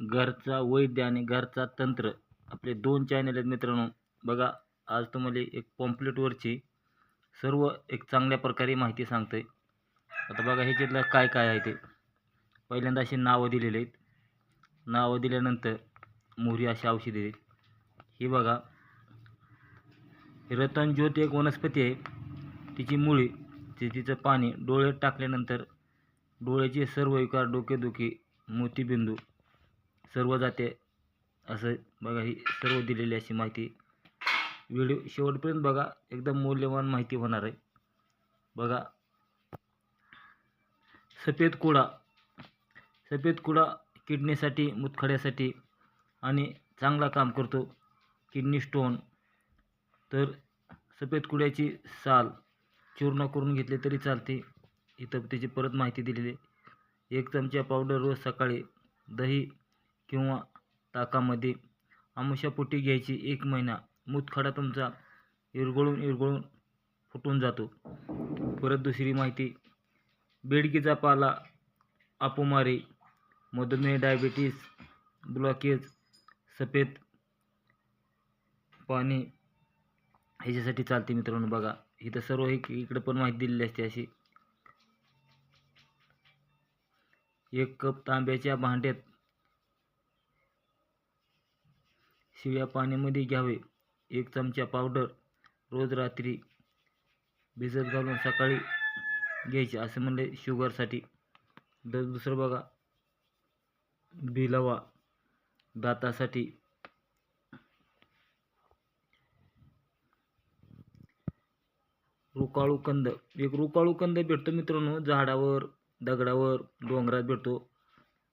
घरचा वैद्य आणि घरचा तंत्र. आपले दोन चॅनल आहेत मित्रांनो. बघा आज तुम्हाला एक पॉम्पलेटवरची सर्व एक चांगल्या प्रकारे माहिती सांगतोय. आता बघा ह्याच्यातलं काय काय आहे ते. पहिल्यांदा अशी नावं दिलेली आहेत. नावं दिल्यानंतर मोहरी अशी औषधे आहेत. ही बघा. रतन ज्योती एक वनस्पती आहे. तिची मुळी ते तिचं पाणी डोळ्यात टाकल्यानंतर डोळ्याचे सर्व विकार डोकेदुखी मोतीबिंदू सर्व जाते असं बघा ही सर्व दिलेली अशी माहिती. व्हिडिओ शेवटपर्यंत बघा. एकदम मौल्यवान माहिती होणार आहे. बघा. सफेद कुडा. सफेद कुडा किडनीसाठी मुतखड्यासाठी आणि चांगला काम करतो. Kidney stone. तर सफेद कुड्याची साल चूर्ण करून घेतले तरी चालते. इथं त्याची परत माहिती दिलेली एक चमचा पावडर रोज सकाळी दही किंवा ताकामध्ये आमुषापोटी घ्यायची. एक महिना मूतखडा तुमचा इरगळून इरगळून फुटून जातो. परत दुसरी माहिती बेडकीचा पाला आपुमारी मधुमेह डायबिटीस ब्लॉकेज सफेद पाणी ह्याच्यासाठी चालते मित्रांनो बघा. इथं सर्व हे इकडं पण माहिती दिलेली असते अशी. एक कप तांब्याच्या भांड्यात शिळ्या पाण्यामध्ये घ्यावे. एक चमचा पावडर रोज रात्री भिजत घालून सकाळी घ्यायचे. असं म्हणले शुगरसाठी दर दुसरं बघा बिलवा दातासाठी. रुकाळू कंद. एक रुकाळू कंद भेटतो मित्रांनो झाडावर. दगडावर डोंगरात भेटतो.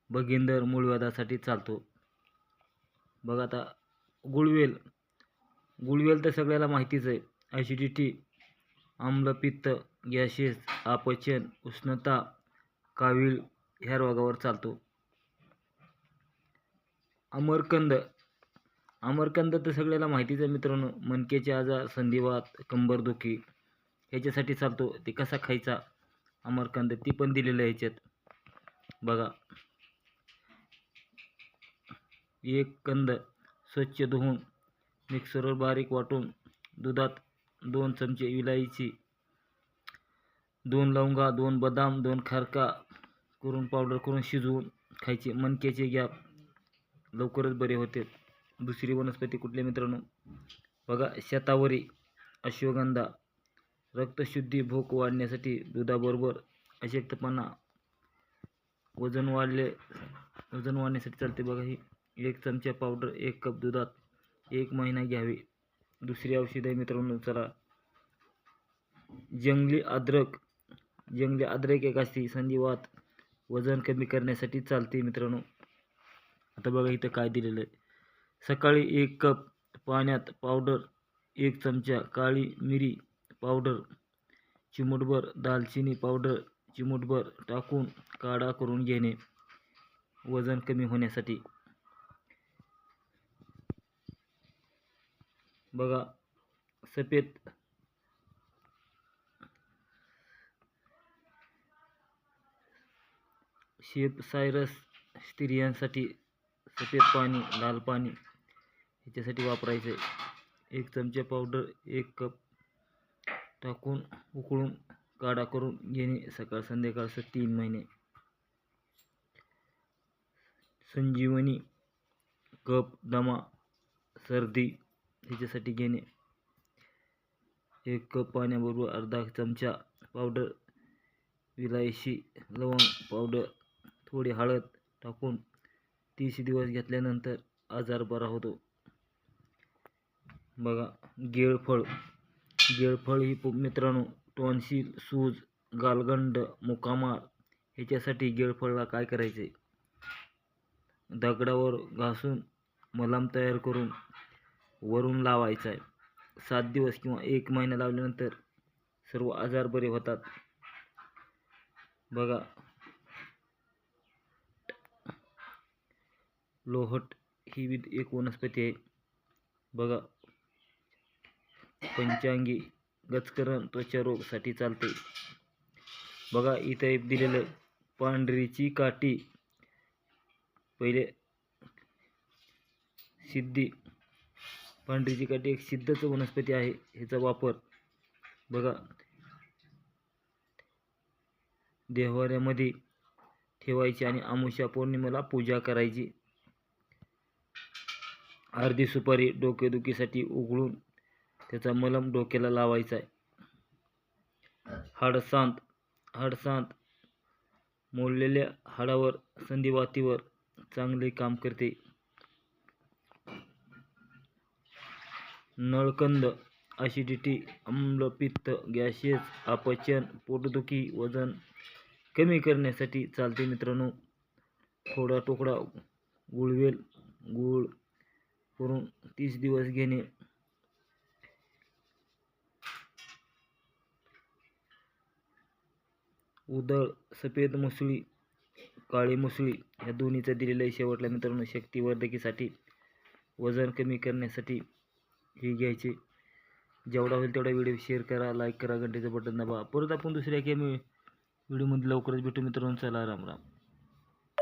भगिंदर मूळव्याधासाठी चालतो. बघा आता गुळवेल. गुळवेल तर सगळ्याला माहितीच आहे. ॲसिडिटी आम्लपित्त गॅसेस अपचन उष्णता कावीळ ह्या रोगावर चालतो. अमरकंद. अमरकंद तर सगळ्याला माहितीच आहे मित्रांनो. मनकेचे आजार संधिवात कंबरदुखी ह्याच्यासाठी चालतो. ते कसा खायचा? अमरकंद ती पण दिलेलं आहे ह्याच्यात बघा. एक कंद स्वच्छ धुवून मिक्सरवर बारीक वाटून दुधात दोन चमचे विलायची दोन लवंगा दोन बदाम दोन खारका करून पावडर करून शिजवून खायचे. मणक्याचे गॅप लवकरच बरे होते. दुसरी वनस्पती कुठल्या मित्रांनो? बघा शतावरी अश्वगंधा. रक्तशुद्धी भूक वाढण्यासाठी दुधाबरोबर अशक्तपणा वजन वाढले वजन वाढण्यासाठी चालते बघा ही. एक चमचा पावडर एक कप दुधात एक महिना घ्यावे. दुसरी औषध आहे मित्रांनो चला. जंगली अद्रक जंगली अद्रक एक असते संधिवात वजन कमी करण्यासाठी चालते मित्रांनो. आता बघा इथं काय दिलेलं आहे. सकाळी एक कप पाण्यात पावडर एक चमचा काळी मिरी पावडर चिमूटभर दालचिनी पावडर चिमूटभर टाकून काढा करून घेणे वजन कमी होण्यासाठी. बघा सफेद शेप सायरस स्त्रियांसाठी सफेद पाणी लाल पाणी ह्याच्यासाठी वापरायचं आहे एक चमचा पावडर एक कप टाकून उकळून काढा करून घेणे. सकाळ संध्याकाळचं तीन महिने. संजीवनी कप दमा सर्दी ह्याच्यासाठी घेणे. एक कप पाण्याबरोबर अर्धा चमचा पावडर विलायची लवंग पावडर थोडी हळद टाकून तीस दिवस घेतल्यानंतर आजार बरा होतो. बघा गेळफळ गेळफळ ही पु मित्रांनो टॉन्सिल सूज गालगंड मुकामार ह्याच्यासाठी गेळफळला काय करायचे? दगडावर घासून मलम तयार करून वरून लावायचा आहे. सात दिवस किंवा एक महिना लावल्यानंतर सर्व आजार बरे होतात. बघा. लोहट ही विध एक वनस्पती आहे. बघा. पंचांगी गचकरण त्वचारोगसाठी चालते. बघा इथं एक दिलेलं पांढरीची काठी. पहिले सिद्धी. पांढरीची काठी एक सिद्धच वनस्पती आहे ह्याचा वापर. बघा. देवाऱ्यामध्ये ठेवायची आणि आमुषा पौर्णिमेला पूजा करायची. अर्धी सुपारी डोकेदुखीसाठी उघडून त्याचा मलम डोक्याला लावायचा आहे. हाडसांत हाडसांत मोडलेल्या हाडावर संधिवातीवर चांगले काम करते. नळकंद ॲसिडिटी आम्लपित्त गॅसेस अपचन पोटदुखी वजन कमी करण्यासाठी चालते मित्रांनो. थोडा तुकडा गुळवेल गूळ करून तीस दिवस घेणे उदळ सफेद मुसळी काळी मुसळी ह्या दोन्हीचा दिलेला आहे शेवटला मित्रांनो शक्तीवर्धकीसाठी वजन कमी करण्यासाठी हे घ्यायचे. जेवढा होईल तेवढा व्हिडिओ शेअर करा लाईक करा घंटेचं बटन दाबा. परत आपण दुसऱ्या गेम व्हिडिओमध्ये लवकरच भेटू मित्रांनो. चला राम राम.